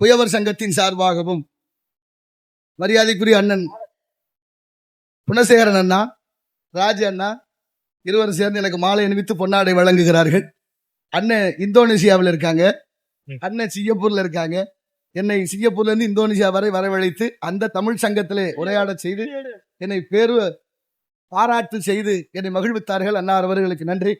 குயவர் சங்கத்தின் சார்பாகவும் மரியாதைக்குரிய அண்ணன் குணசேகரன் அண்ணா ராஜ் அண்ணா இருவரும் சேர்ந்து எனக்கு மாலை அணிவித்து பொன்னாடை வழங்குகிறார்கள். அண்ணன் இந்தோனேசியாவில் இருக்காங்க. அண்ணன் சிங்கப்பூர்ல இருக்காங்க. என்னை சிங்கப்பூர்ல இருந்து இந்தோனேசியா வரை வரவழைத்து அந்த தமிழ் சங்கத்திலே உரையாடச் செய்து என்னை பேரு பாராட்டு செய்து என்னை மகிழ்வித்தார்கள். அன்னார் அவர்களுக்கு நன்றி.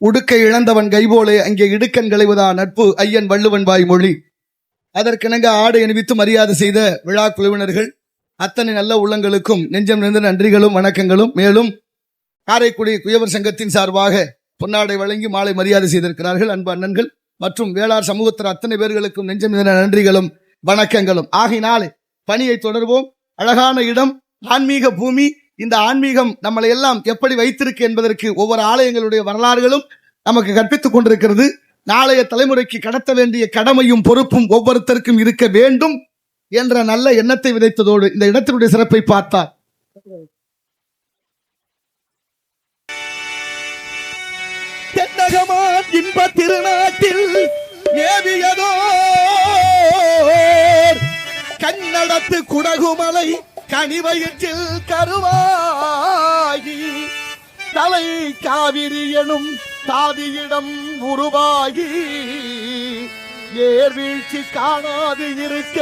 உடுக்கை இழந்தவன் கைபோலே அங்கே இடுக்கன் களைவதா நட்பு ஐயன் வள்ளுவன் வாய்மொழி. அதற்கிணங்க ஆடை அணிவித்து மரியாதை செய்த விழா குழுவினர்கள் அத்தனை நல்ல உள்ளங்களுக்கும் நெஞ்சம் நிறைந்த நன்றிகளும் வணக்கங்களும் மேலும் காரைக்குடி குயவர் சங்கத்தின் சார்பாக பொன்னாடை வழங்கி மாலை மரியாதை செய்திருக்கிறார்கள் அன்பு அண்ணன்கள் மற்றும் வேளார் சமூகத்தின் அத்தனை பேர்களுக்கும் நெஞ்சம் நிறைந்த நன்றிகளும் வணக்கங்களும். ஆகினாலே பணியை தொடர்வோம். அழகான இடம் ஆன்மீக பூமி இந்த ஆன்மீகம் நம்மளை எல்லாம் எப்படி வைத்திருக்கு என்பதற்கு ஒவ்வொரு ஆலயங்களுடைய வரலாறுகளும் நமக்கு கற்பித்துக் கொண்டிருக்கிறது. நாளைய தலைமுறைக்கு கடத்த வேண்டிய கடமையும் பொறுப்பும் ஒவ்வொருத்தருக்கும் இருக்க வேண்டும் என்ற நல்ல எண்ணத்தை விதைத்ததோடு இந்த இடத்தினுடைய சிறப்பை பார்த்தார். தென்னகமான் இன்ப திருநாட்டில் ஏவியதோ கண்ணடத்து குடகுமலை கனிவயிற்றில் கருவாகி தலை காவிரி எனும் தாதியிடம் உருவாகி ஏர்வீழ்ச்சி காணாது இருக்க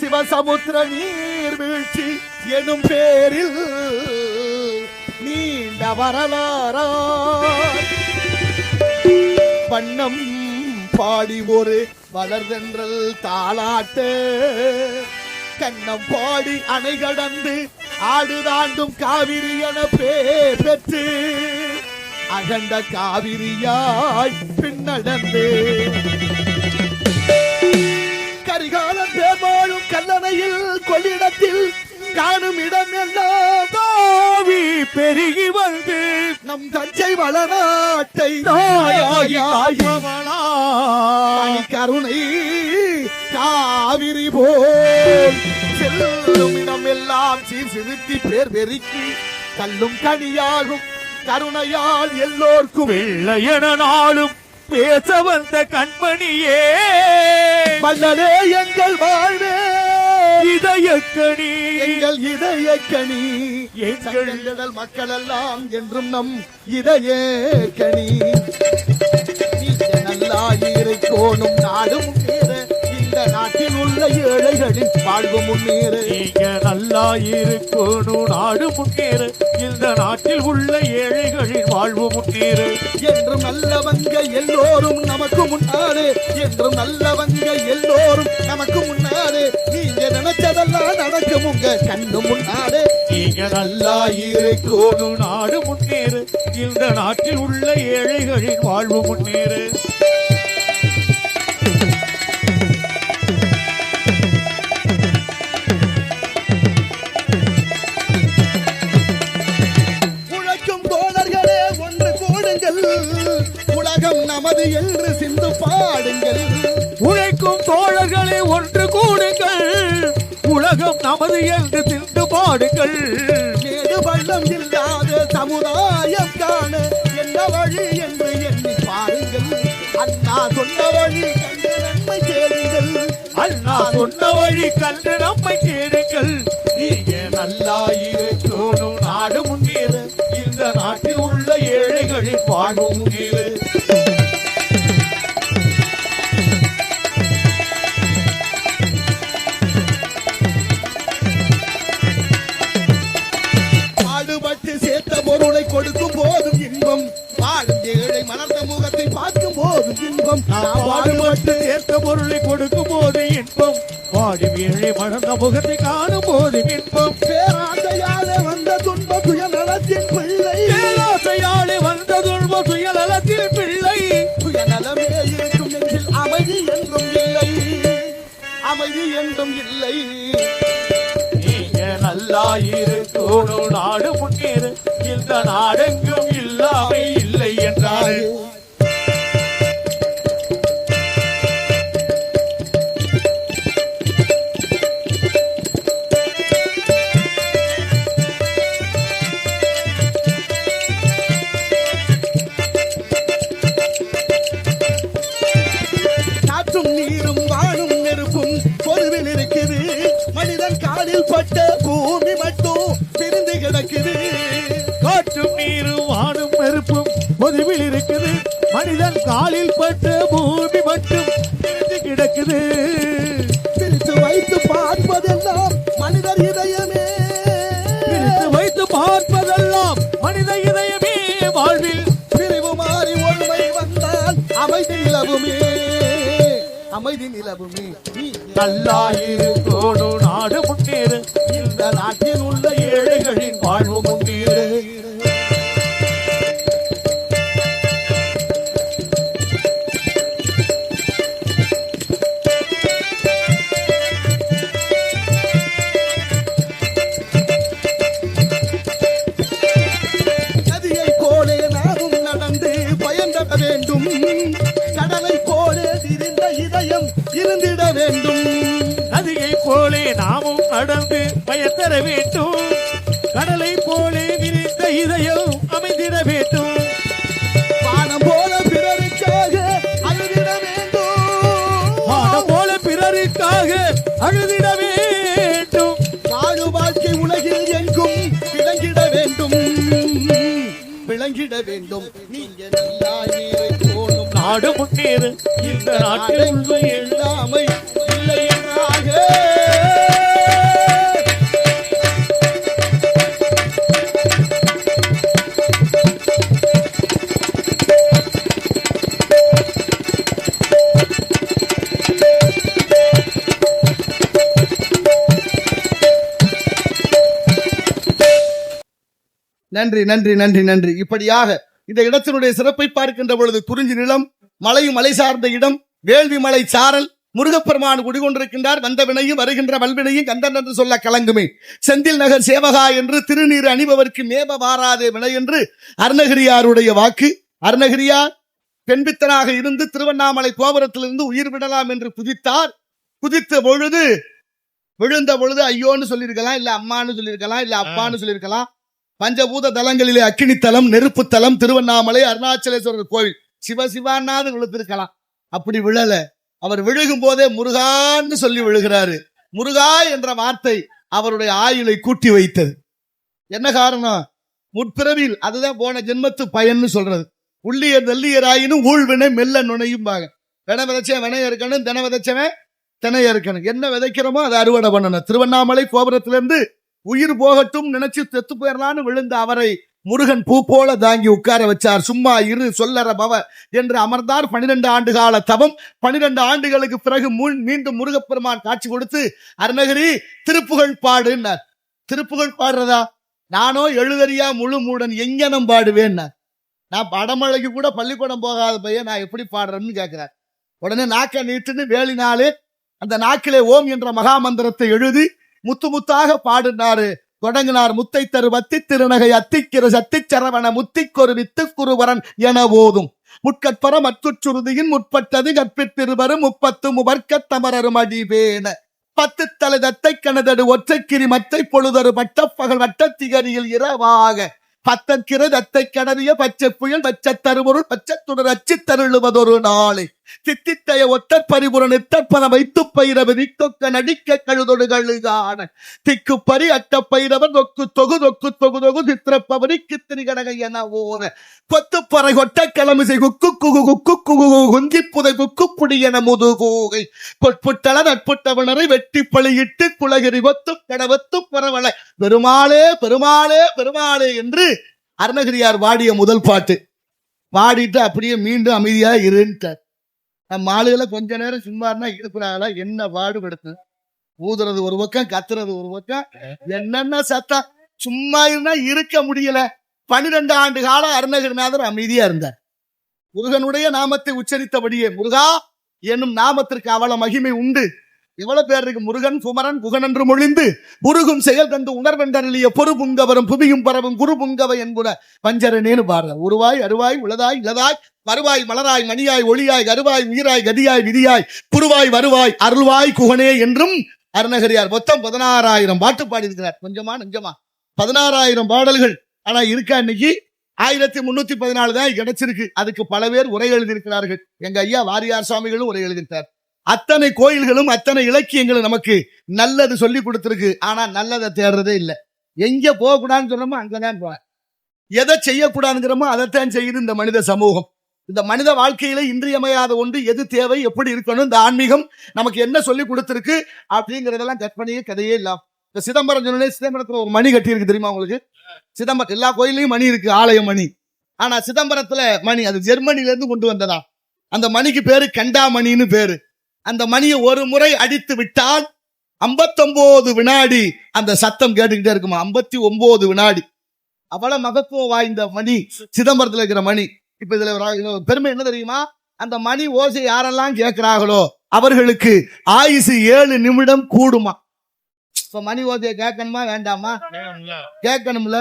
சிவசமுத்திர நீர்வீழ்ச்சி எனும் பேரில் நீண்ட வரலாறா. வண்ணம் பாடி ஒரு வளர்தென்றல் தாளாட்டு கண்ணம் பாடி அணை கடந்து ஆடு தாண்டும் காவிரி என பேர் பெற்று அகண்ட காவிரியாய் பின்னடந்து. கரிகாலன் பேர்வாழும் கல்லணையில் கொள்ளிடத்தில் காணும் இடம் எல்லாம் தாவி பெருகி வந்து நம் தஞ்சை வளநாட்டை கருணை காவிரி போல். செல்லும் இடம் எல்லாம் சீர் சிறுத்தி பேர் பெருக்கி கல்லும் கனியாகும். கருணையால் எல்லோர்க்கும் வெள்ளையன நாளும் பேச வந்த கண்மணியே. மன்னனே எங்கள் வாழ்வே. இதயக்கணி. எங்கள் இதய கனி எங்கள் மக்கள் எல்லாம் என்றும் நம் இதய கனி நீங்க நல்லாயிரை கோணும் நாடு முன்னேற இந்த நாட்டில் உள்ள ஏழைகளின் வாழ்வு முன்னேற. நீங்க நல்லா இருக்கணும் நாடு முன்னேற. இந்த நாட்டில் உள்ள ஏழைகளின் வாழ்வு முன்னேற. என்றும் நல்லவங்க எல்லோரும் நமக்கு முன்னாலே. என்றும் நல்லவங்க எல்லோரும் நமக்கு முன்னாலே. நீங்க நினைச்சதெல்லாம் நடக்கும் உங்க கண்ணு முன்னாலே. நீங்க நல்லா இருக்கணும் நாடு முன்னேற. இந்த நாட்டில் உள்ள ஏழைகளின் வாழ்வு முன்னேற. சிந்து பாடுங்கள். உழைக்கும் தோழர்களே ஒன்று கூடுங்கள். உலகம் நமது என்று திண்டு பாடுங்கள். மேடு பள்ளம் இல்லாத சமுதாயம் காண என்ன வழி என்று எண்ணி பாருங்கள். அண்ணா சொன்ன வழி கண்டு நன்மை சேருங்கள் அண்ணா சொன்ன வழி கண்டு நம்மை கேடுங்கள் நீங்க நல்லா இருக்கணும் நாடு முன்னேற. இந்த நாட்டில் உள்ள ஏழைகளின் வாழ்வு முன்னேற இன்பம். பாடுபட்டு சேர்த்த பொருளை கொடுக்கும் போது இன்பம். பாடி ஏழை மணந்த முகத்தை காணும் போது இன்பம். பேராசையால வந்த துன்ப சுயநலத்தின் பிள்ளை. பேராசையாலே வந்த துன்ப சுயநலத்தில் பிள்ளை. சுயநலமே இருக்கும் நெஞ்சில் அமைதி என்றும் அமைதி என்றும் இல்லை. நீங்க நல்லா இருக்கணும் நாடு முன்னேற. இந்த நாடெங்கும் பொதுவில் இருக்குது. மனிதன் காலில் பட்ட பூமி மட்டும் பிரிந்து கிடக்குது. பிரித்து வைத்து பார்ப்பதெல்லாம் மனிதர் இதயமே. பிரித்து வைத்து பார்ப்பதெல்லாம் மனித இதயமே. வாழ்வில் பிரிவு மாறி ஒருமை வந்தால் அமைதி நிலவுமே. அமைதி நிலவுமே. நீ நல்லா இருக்கணும் நாடு முன்னேற. இந்த நாட்டில் உள்ள ஏழைகளின் வாழ்வு முன்னேற. பயத்தர வேண்டும். கடலை போலே விரிந்த இதயம் அமைந்திட வேண்டும். வானம் போல பிறருக்காக அழுதிட வேண்டும். வானம் போல பிறருக்காக அழுதிட வேண்டும். வாழு வாழ்க்கை உலகில் எங்கும் விளங்கிட வேண்டும். விளங்கிட வேண்டும். நீங்க நாடு முன்னேற. இந்த நாட்டில் உள்ள நன்றி நன்றி நன்றி நன்றி. இப்படியாக இந்த இடத்தினுடைய சிறப்பை பார்க்கின்ற பொழுது குறிஞ்சி நிலம் மலையும் மலை சார்ந்த இடம் வேள்வி மலை சாரல் முருகப்பெருமான் குடிகொண்டிருக்கின்றார் வந்த வினையும் வருகின்ற வல்வினையும் கந்தன் என்று சொல்ல கலங்குமே. செந்தில் நகர் சேவகா என்று திருநீர் அணிபவர்க்கு மேப வாராதே வினை என்று அருணகிரியாருடைய வாக்கு. அருணகிரியார் பெண்பித்தனாக இருந்து திருவண்ணாமலை கோபுரத்திலிருந்து உயிர் விடலாம் என்று குதித்தார். குதித்த பொழுது விழுந்த பொழுது ஐயோன்னு சொல்லியிருக்கலாம் இல்ல அம்மான்னு சொல்லியிருக்கலாம் இல்ல அப்பான்னு சொல்லியிருக்கலாம். பஞ்சபூத தலங்களிலே அக்கினி தலம் நெருப்பு தலம் திருவண்ணாமலை அருணாச்சலேஸ்வரர் கோவில். சிவசிவானாவது விழுத்திருக்கலாம் அப்படி விழல. அவர் விழுகும் போதே முருகான்னு சொல்லி விழுகிறாரு. முருகா என்ற வார்த்தை அவருடைய ஆயுளை கூட்டி வைத்தது. என்ன காரணம்? முற்பிறவியில் அதுதான் போன ஜென்மத்து பயன்னு சொல்றது. உள்ளியர் நெல்லியராயினும் ஊழ்வினை மெல்ல நுணையும் பாங்க வினை விதைச்சவன் வினைய இருக்கணும் தின விதைச்சவன் தினைய இருக்கணும். என்ன விதைக்கிறோமோ அதை அறுவடை பண்ணணும். திருவண்ணாமலை கோபுரத்திலிருந்து உயிர் போகட்டும் நினைச்சு செத்து போயிடலான்னு விழுந்த அவரை முருகன் பூ போல தாங்கி உட்கார வச்சார். சும்மா இரு சொல்லற பவ என்று அமர்ந்தார். பனிரெண்டு ஆண்டு கால தவம். பனிரெண்டு ஆண்டுகளுக்கு பிறகு முன் மீண்டும் முருகப்பெருமான் காட்சி கொடுத்து அருணகிரி திருப்புகழ் பாடுன்னார். திருப்புகழ் பாடுறதா? நானோ எழுதறியா முழு மூடன் எங்கனம் பாடுவேன் நான் படமழைக்கு கூட பள்ளிக்கூடம் போகாத பையன் நான் எப்படி பாடுறேன்னு கேட்கிறார் உடனே நாக்க நீட்டுன்னு வேலினாலே அந்த நாக்கிலே ஓம் என்ற மகா மந்திரத்தை எழுதி முத்து முத்தாக பாடினாரு. தொடங்கினார் முத்தை தரு வத்தி திருநகை அத்திக்கிற சத்திச்சரவண முத்திக்கொரு வித்து குருவரன் என ஓதும். முட்கற்பர மற்றுச்சுருதியின் முற்பட்டது கற்பித்திருவரும் முப்பத்து முபர்க்கத் தமரரும் அடிவேன பத்து தலை தத்தை கணதடு ஒற்றைக்கிரி மத்தை பொழுதரு பட்டப்பகல் வட்டத்திகரியில் இரவாக. பத்தக்கிற தத்தை கடறிய பச்சை புயல் பச்சை தருபொருள் பச்சை துணர் அச்சு தருளுவதொரு நாளை. சித்தித்தைய ஒத்தற் பரிபுர நித்தற்பன வைத்து பயிரவு தொக்க நடிக்க கழுதொடு கழுகான. திக்கு பரி அட்ட பைரவர் தொக்கு தொகு தொக்கு தொகு தொகு சித்திரப்பவரிக்கு திரிகடக என ஓர. கொத்து பறை கொட்ட கிளமிசை குக்கு குகு குக்கு குகு குந்தி புதை குக்கு புடி என முதுகூகை கொட்புட்டள நட்புட்டவனரை வெட்டி பழியிட்டு குலகிரி ஒத்து கடவத்து பரவலை பெருமாளே பெருமாளே பெருமாளே என்று அருணகிரியார் வாடிய முதல் பாட்டு. வாடிட்டு அப்படியே மீண்டும் அமைதியா இருன்ட்டார் நம்ம ஆளுகளை கொஞ்ச நேரம் சும்மா இருந்தா இருக்கிறாங்களா என்ன பாடுபடுத்து? ஊதுறது ஒரு பக்கம் கத்துறது ஒரு பக்கம். என்னென்ன சத்தம்? சும்மா இருந்தா இருக்க முடியல. பன்னிரெண்டு ஆண்டு காலம் அருணகிரிநாதர் அமைதியா இருந்தார். முருகனுடைய நாமத்தை உச்சரித்தபடியே முருகா என்னும் நாமத்திற்கு அவ்வளவு மகிமை உண்டு. இவ்வளவு பேர் இருக்கு. முருகன் குமரன் குகன் என்று மொழிந்து முருகும் செயல் தந்து உணர்வென்றலிய பொறுப்புங்கவரும் புவியும் பரவும் குருபுங்கவ என்புற பஞ்சரனேனு பாடுற. உருவாய் அருவாய் உளதாய் இளதாய் வருவாய் மலராய் மணியாய் ஒளியாய் கருவாய் உயிராய் கதியாய் விதியாய் குருவாய் வருவாய் அருள்வாய் குகனே என்றும் அருணகிரியார் மொத்தம் பதினாறாயிரம் பாட்டு பாடியிருக்கிறார். கொஞ்சமா நெஞ்சமா. பதினாறாயிரம் பாடல்கள். ஆனா இருக்கா இன்னைக்கு? ஆயிரத்தி முன்னூத்தி பதினாலு தான் கிடைச்சிருக்கு. அதுக்கு பல பேர் உரை எழுதியிருக்கிறார்கள். எங்க ஐயா வாரியார் சுவாமிகளும் உரை எழுதியிருக்கார் அத்தனை கோயில்களும் அத்தனை இலக்கியங்களும் நமக்கு நல்லது சொல்லி கொடுத்துருக்கு. ஆனா நல்லதை தேடுறதே இல்லை. எங்க போகக்கூடாதுன்னு சொன்னோமோ அங்கதான் போவேன். எதை செய்யக்கூடாதுங்கிறோமோ அதைத்தான் செய்யுது இந்த மனித சமூகம். இந்த மனித வாழ்க்கையில இன்றியமையாத ஒன்று எது தேவை எப்படி இருக்கணும் இந்த ஆன்மீகம் நமக்கு என்ன சொல்லி கொடுத்துருக்கு அப்படிங்கறதெல்லாம் கற்பனையே கதையே இல்லாம இந்த சிதம்பரம் சொன்னே சிதம்பரத்துல ஒரு மணி கட்டி இருக்கு தெரியுமா உங்களுக்கு? சிதம்பரம் எல்லா கோயிலையும் மணி இருக்கு ஆலய மணி. ஆனா சிதம்பரத்துல மணி அது ஜெர்மனில இருந்து கொண்டு வந்ததா? அந்த மணிக்கு பேரு கண்டாமணின்னு பேரு. அந்த மணியை ஒரு முறை அடித்து விட்டால் 59 வினாடி அந்த சத்தம் கேட்டுக்கிட்டே இருக்குமா? 59 வினாடி. அவ்வளவு மகத்துவம் வாய்ந்த மணி சிதம்பரத்துல இருக்கிற மணி. இப்ப இதுல பெருமை என்ன தெரியுமா? அந்த மணி ஓசை யாரெல்லாம் கேட்கிறார்களோ அவர்களுக்கு ஆயுசு ஏழு நிமிடம் கூடுமா? இப்ப மணி ஓசையை கேட்கணுமா? வேண்டாமா? கேட்கணும்ல.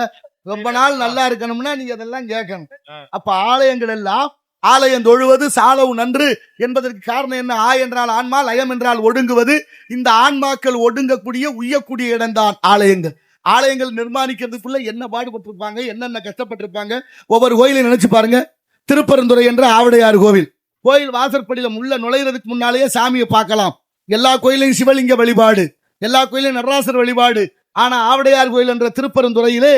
ரொம்ப நாள் நல்லா இருக்கணும்னா நீங்க அதெல்லாம் கேட்கணும். அப்ப ஆலயங்கள் எல்லாம் ஆலயம் தொழுவது சாலவு நன்று என்பதற்கு காரணம் என்ன? ஆ என்றால் ஆன்மா லயம் என்றால் ஒடுங்குவது. இந்த ஆன்மாக்கள் ஒடுங்கக்கூடிய உய்யக்கூடிய இடம்தான் ஆலயங்கள். ஆலயங்கள் நிர்மாணிக்கிறதுக்குள்ள என்ன பாடுபட்டிருப்பாங்க என்னென்ன கஷ்டப்பட்டிருப்பாங்க ஒவ்வொரு கோயிலையும் நினைச்சு பாருங்க. திருப்பரந்துரை என்ற ஆவடையார் கோவில். கோயில் வாசற்படியில உள்ள நுழையிறதுக்கு முன்னாலேயே சாமியை பார்க்கலாம். எல்லா கோயிலையும் சிவலிங்க வழிபாடு எல்லா கோயிலையும் நடராசர் வழிபாடு. ஆனா ஆவடையார் கோயில் என்ற திருப்பரந்துறையிலே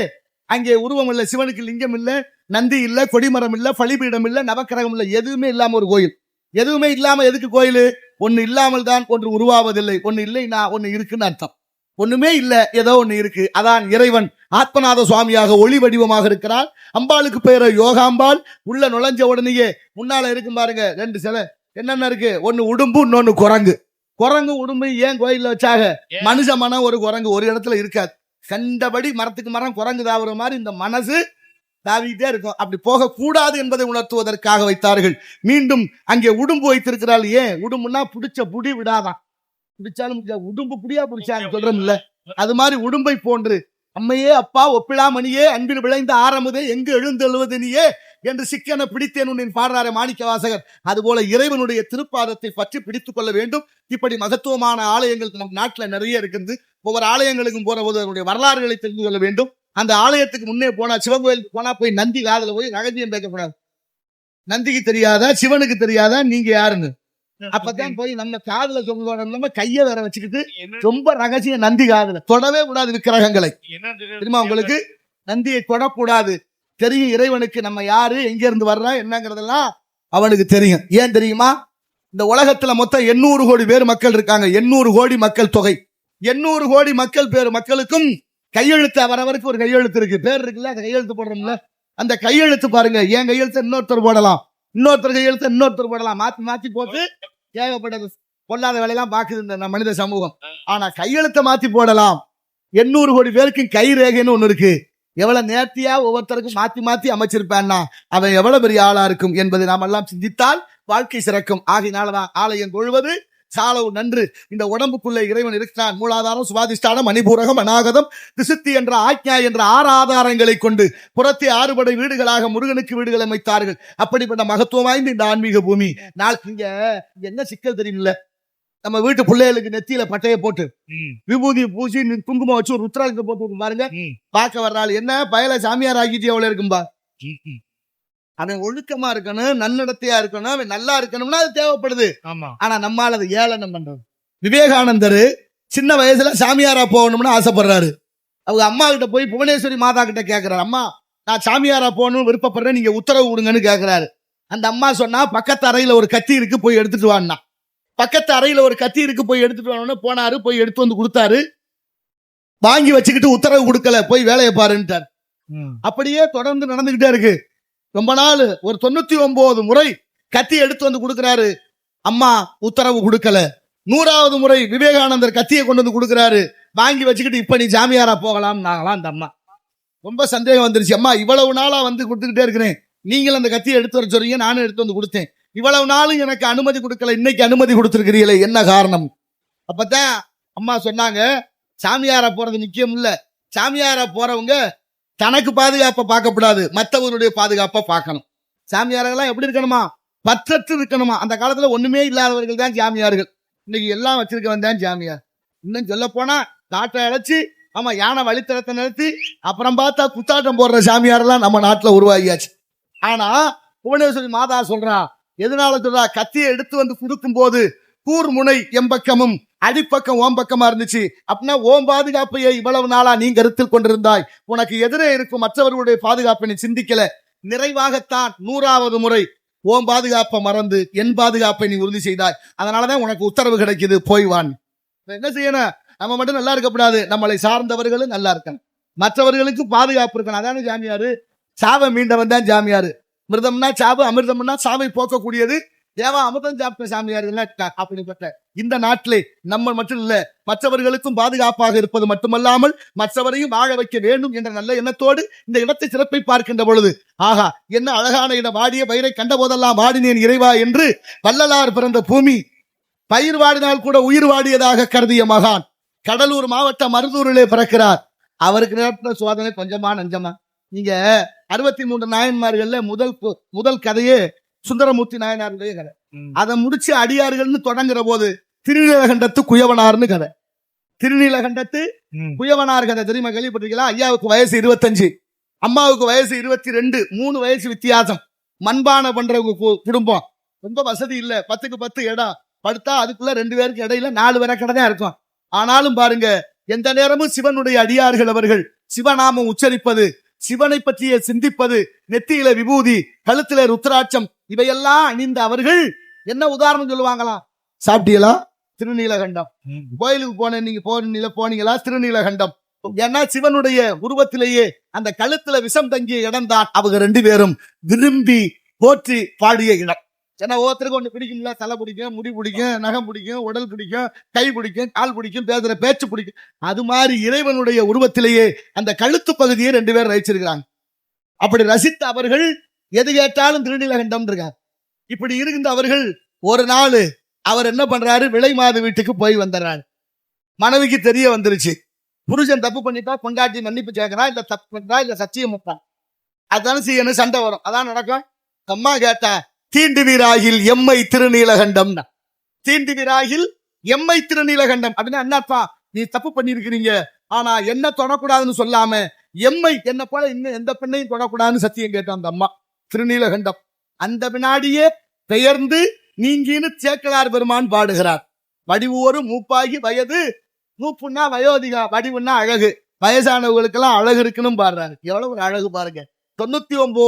அங்கே உருவம் இல்லை சிவனுக்கு லிங்கம் இல்லை நந்தி இல்ல கொடிமரம் இல்ல பலிபீடம் இல்ல நவக்கிரகம் இல்ல எதுவுமே இல்லாம ஒரு கோயில். எதுவுமே இல்லாம எதுக்கு கோயில்? ஒண்ணு இல்லாமல் தான் ஒன்று உருவாவதில்லை. ஒண்ணு இல்லைன்னா ஒண்ணு இருக்குன்னு அர்த்தம். ஒண்ணுமே இல்ல ஏதோ ஒண்ணு இருக்கு. அதான் இறைவன் ஆத்மநாத சுவாமியாக ஒளி வடிவமாக இருக்கிறார். அம்பாளுக்கு பெயர யோகாம்பாள். உள்ள நுழைஞ்ச உடனேயே முன்னால இருக்கும் பாருங்க ரெண்டு சிலை. என்னென்ன இருக்கு? ஒன்னு உடும்பு இன்னொன்னு குரங்கு. குரங்கு உடும்பு ஏன் கோயில்ல வச்சாக மனுஷ மனம் ஒரு குரங்கு ஒரு இடத்துல இருக்காது. கண்டபடி மரத்துக்கு மரம் குரங்கு தாவுற மாதிரி இந்த மனசு தாவிட்டே இருக்கும் அப்படி போகக்கூடாது என்பதை உணர்த்துவதற்காக வைத்தார்கள். மீண்டும் அங்கே உடும்பு வைத்திருக்கிறாள். ஏன்? உடும்புனா பிடிச்ச புடி விடாதான் பிடிச்சாலும் உடும்பு புடியா பிடிச்சாங்க சொல்றோம் இல்ல அது மாதிரி உடும்பை போன்று அம்மையே அப்பா ஒப்பிழாமணியே அன்பில் விளைந்த ஆரம்பதே எங்கு எழுந்தெழுவதனியே என்று சிக்கன பிடித்தேன் உன்னின் பாடுறாரு மாணிக்க வாசகர். அதுபோல இறைவனுடைய திருப்பாதத்தை பற்றி பிடித்துக் கொள்ள வேண்டும். இப்படி மகத்துவமான ஆலயங்கள் நம் நாட்டில் நிறைய இருக்குது ஒவ்வொரு ஆலயங்களுக்கும் போற போது அதனுடைய வரலாறுகளை தெரிந்து கொள்ள வேண்டும். அந்த ஆலயத்துக்கு முன்னே போனா சிவன் கோயிலுக்கு போனா போய் நந்தி காதுல போய் ரகசியம் பேசக்கூடாது நந்திக்கு தெரியாதா சிவனுக்கு தெரியாதா நீங்க யாருன்னு? அப்பதான் போய் நம்ம காதுல சொல்லுவோம் கைய வேற வச்சுக்கிட்டு ரொம்ப ரகசியம் நந்தி காதுல. தொடவே கூடாது விக்கிரகங்களை. தெரியுமா உங்களுக்கு? நந்தியை தொடக்கூடாது. தெரியும் இறைவனுக்கு நம்ம யாரு எங்க இருந்து வர்றோம் என்னங்கிறதெல்லாம் அவனுக்கு தெரியும். ஏன் தெரியுமா? இந்த உலகத்துல மொத்தம் எண்ணூறு கோடி பேர் மக்கள் இருக்காங்க. எண்ணூறு கோடி மக்கள் தொகை. எண்ணூறு கோடி மக்கள் பேர் மக்களுக்கும் கையெழுத்து அவரவருக்கு ஒரு கையெழுத்து இருக்கு. பேர் இருக்குல்ல கையெழுத்து போடுறோம்ல. அந்த கையெழுத்து பாருங்க. என் கையெழுத்து இன்னொருத்தர் போடலாம். இன்னொருத்தர் கையெழுத்து இன்னொருத்தர் போடலாம். மாத்தி மாத்தி போட்டு ஏகப்பட்டது பொல்லாத வேலையெல்லாம் பாக்குது இந்த மனித சமூகம். ஆனா கையெழுத்தை மாத்தி போடலாம். எண்ணூறு கோடி பேருக்கு கை ரேகைன்னு ஒண்ணு இருக்கு. எவ்வளவு நேர்த்தியா ஒவ்வொருத்தருக்கும் மாத்தி மாத்தி அமைச்சிருப்பான்னா அவன் எவ்வளவு பெரிய ஆளா இருக்கும் என்பதை நாம் எல்லாம் சிந்தித்தால் வாழ்க்கை சிறக்கும். ஆகினாலதான் ஆலயம் கொள்வது சாலவு நன்று. இந்த உடம்புக்குள்ளே இறைவன் இருக்கிறான். மூலாதாரம் சுவாதிஷ்டானம் மணிபூரகம் அநாகதம் திசுத்தி என்ற ஆக்ஞா என்ற ஆறு ஆதாரங்களை கொண்டு புறத்தே ஆறுபடை வீடுகளாக முருகனுக்கு வீடுகள் அமைத்தார்கள். அப்படிப்பட்ட மகத்துவம் வாய்ந்த இந்த ஆன்மீக பூமி. நாள் இங்க என்ன சிக்கல் தெரியுமில்ல? நம்ம வீட்டு பிள்ளைகளுக்கு நெத்தியில பட்டைய போட்டு விபூதி பூசி குங்குமம் வச்சு ஒரு ருத்ராளுக்கு போட்டு பாருங்க. பார்க்க வர்றாள். என்ன? பயல சாமியார் ஆகிட்டு எவ்வளவு இருக்கும்பா? அவன் ஒழுக்கமா இருக்கணும் நன்னடத்தையா இருக்கணும் அவன் நல்லா இருக்கணும்னா அது தேவைப்படுது. ஆமா. ஆனா நம்மால அது ஏளனம் பண்றது விவேகானந்தர் சின்ன வயசுல சாமியாரா போகணும்னு ஆசைப்படுறாரு. அவங்க அம்மா கிட்ட போய் புவனேஸ்வரி மாதா கிட்ட கேக்குறாரு. அம்மா நான் சாமியாரா போகணும்னு விருப்பப்படுறேன் நீங்க உத்தரவு கொடுங்கன்னு கேக்குறாரு. அந்த அம்மா சொன்னா பக்கத்து அறையில ஒரு கத்தி இருக்கு போய் எடுத்துட்டு வான்னா. பக்கத்து அறையில ஒரு கத்தி இருக்கு போய் எடுத்துட்டு வான்னு போனாரு போய் எடுத்து வந்து கொடுத்தாரு. வாங்கி வச்சுக்கிட்டு உத்தரவு கொடுக்கல போய் வேலையை பாருன்ட்டார். அப்படியே தொடர்ந்து நடந்துகிட்டே இருக்கு. ரொம்ப நாள் ஒரு தொண்ணூத்தி ஒன்பது முறை கத்தி எடுத்து வந்து கொடுக்கிறாரு. அம்மா உத்தரவு கொடுக்கல. நூறாவது முறை விவேகானந்தர் கத்தியை கொண்டு வந்து கொடுக்குறாரு. வாங்கி வச்சுக்கிட்டு இப்ப நீ ஜாமியாரா போகலாம் நாங்களாம் அந்த அம்மா. ரொம்ப சந்தேகம் வந்துருச்சு. அம்மா இவ்வளவு நாளா வந்து கொடுத்துக்கிட்டே இருக்கிறேன். நீங்களும் அந்த கத்தியை எடுத்து வர சொல்றீங்க நானும் எடுத்து வந்து கொடுத்தேன். இவ்வளவு நாளும் எனக்கு அனுமதி கொடுக்கல. இன்னைக்கு அனுமதி கொடுத்துருக்கிறீங்களே என்ன காரணம்? அப்பதான் அம்மா சொன்னாங்க சாமியாரா போறது நிச்சயம் இல்ல. சாமியாரா போறவங்க தனக்கு பாதுகாப்பை பார்க்கக்கூடாது மற்றவருடைய பாதுகாப்பை பார்க்கணும். சாமியாரெல்லாம் எப்படி இருக்கணுமா? பற்றற்று இருக்கணுமா? அந்த காலத்துல ஒண்ணுமே இல்லாதவர்கள் தான் சாமியார்கள். இன்னைக்கு எல்லாம் வச்சிருக்கவன் தான் சாமியார். இன்னும் சொல்ல போனா காட்டை அழைச்சி ஆமா யானை வழித்தடத்தை நிறுத்தி அப்புறம் பார்த்தா குத்தாட்டம் போடுற சாமியாரெல்லாம் நம்ம நாட்டுல உருவாகியாச்சு. ஆனா புவனேஸ்வரி மாதா சொல்றா எதனால சொல்றா? கத்தியை எடுத்து வந்து கொடுக்கும் போது கூர் முனை எம்பக்கமும் அடிப்பக்கம் ஓம் பக்கமா இருந்துச்சு. அப்படின்னா ஓம் பாதுகாப்பையே இவ்வளவு நாளா நீ கருத்தில் கொண்டிருந்தாய். உனக்கு எதிரே இருக்கும் மற்றவர்களுடைய பாதுகாப்பை நீ சிந்திக்கல. நிறைவாகத்தான் நூறாவது முறை ஓம் பாதுகாப்பை மறந்து என் பாதுகாப்பை நீ உறுதி செய்தாய். அதனாலதான் உனக்கு உத்தரவு கிடைக்குது போய் வான். என்ன செய்யணும்? நம்ம மட்டும் நல்லா இருக்கக்கூடாது. நம்மளை சார்ந்தவர்களும் நல்லா இருக்கணும். மற்றவர்களுக்கு பாதுகாப்பு இருக்கணும். அதானே ஜாமியாரு? சாவை மீண்டவன் தான் ஜாமியாரு. மிருதம்னா சாவு அமிர்தம்னா சாவை போக்கக்கூடியது ஏவா அமிர்தம் சாப்பிட்ட சாமியார் அப்படிப்பட்ட இந்த நாட்டிலே நம்ம மட்டும் இல்ல மற்றவர்களுக்கும் பாதுகாப்பாக இருப்பது மட்டுமல்லாமல் மற்றவரையும் வாழ வைக்க வேண்டும் என்ற நல்ல எண்ணத்தோடு இந்த இடத்தை சிறப்பை பார்க்கின்ற பொழுது ஆகா என்ன அழகான இடம். வாடிய பயிரை கண்ட போதெல்லாம் வாடினேன் இறைவா என்று வள்ளலார் பிறந்த பூமி பயிர் வாடினால் கூட உயிர் வாடியதாக கருதிய மகான் கடலூர் மாவட்டம் மருதூரிலே பிறக்கிறார். அவருக்கு நேரத்துல சோதனை கொஞ்சமா நஞ்சமா. நீங்க அறுபத்தி மூன்று நாயன்மார்கள்ல முதல் முதல் கதையே சுந்தரமூர்த்தி நாயனாருடைய கதை. அதை முடிச்சு அடியார்கள்னு தொடங்குற போது திருநீலகண்டத்து குயவனார்னு கதை. திருநீலகண்டத்து குயவனார் கதை. தெரியுமா கேள்விப்பட்டிருக்கீங்களா? ஐயாவுக்கு வயசு இருபத்தஞ்சு. அம்மாவுக்கு வயசு இருபத்தி ரெண்டு மூணு வயசு வித்தியாசம். மண்பானை பண்றவங்க குடும்பம். ரொம்ப வசதி இல்ல. பத்துக்கு பத்து இடம். படுத்தா அதுக்குள்ள ரெண்டு பேருக்கு இடையில நாலு பேரை கடை தான் இருக்கும். ஆனாலும் பாருங்க எந்த நேரமும் சிவனுடைய அடியார்கள் அவர்கள் சிவநாமம் உச்சரிப்பது சிவனை பற்றிய சிந்திப்பது நெத்தியில விபூதி கழுத்துல ருத்ராட்சம் இவையெல்லாம் அணிந்த அவர்கள். என்ன உதாரணம் சொல்லுவாங்களாம் சாப்பிட்டீங்களா? திருநீலகண்டம். கோயிலுக்கு போன நீங்க போனீங்களா? போனீங்களா? திருநீலகண்டம். ஏன்னா சிவனுடைய உருவத்திலேயே அந்த கழுத்துல விஷம் தங்கிய இடம் தான் அவங்க ரெண்டு பேரும் விரும்பி போற்றி பாடிய இடம். ஏன்னா ஒவ்வொருத்தருக்கும் ஒண்ணு பிடிக்கும்ல தலை பிடிக்கும் முடி பிடிக்கும் நகம் பிடிக்கும் உடல் பிடிக்கும் கை பிடிக்கும் கால் பிடிக்கும் பேசுற பேச்சு பிடிக்கும். அது மாதிரி இறைவனுடைய உருவத்திலேயே அந்த கழுத்து பகுதியை ரெண்டு பேரும் ரசிச்சிருக்கிறாங்க. அப்படி ரசித்த அவர்கள் எது கேட்டாலும் திருநீலகண்டம் இருக்கார் இப்படி இருந்த அவர்கள் ஒரு நாள் அவர் என்ன பண்றாரு? விலை மாது வீட்டுக்கு போய் வந்துடுறாரு மனைவிக்கு தெரிய வந்துருச்சு. புருஷன் தப்பு பண்ணிட்டா பொண்டாட்டி மன்னிப்பு கேட்கறா இல்ல தப்பு பண்றா இல்ல சத்தியம் பண்றா. அதான செய்யணும் சண்டை வரும். அதான் நடக்கும். அம்மா கேட்டா தீண்டு வீராகில் எம்மை திருநீலகண்டம் தீண்டு வீராகில் எம்மை திருநீலகண்டம் அப்படின்னா என்னப்பா நீ தப்பு பண்ணிருக்கிறீங்க ஆனா என்ன தொடக்கூடாதுன்னு சொல்லாம எம்மை என்ன போல இன்னும் எந்த பெண்ணையும் தொடக்கூடாதுன்னு சத்தியம் கேட்டான் அந்த அம்மா. திருநீலகண்டம். அந்த வினாடியே பெயர்ந்து நீங்கின்னு சேக்கலார் பெருமான் பாடுகிறார். வடிவோரு மூப்பாகி வயது. மூப்புன்னா வயோதிகா வடிவுன்னா அழகு. வயசானவங்களுக்கெல்லாம் அழகு இருக்குன்னு பாடுறாரு. எவ்வளவு ஒரு அழகு பாருங்க. தொண்ணூத்தி ஒன்பது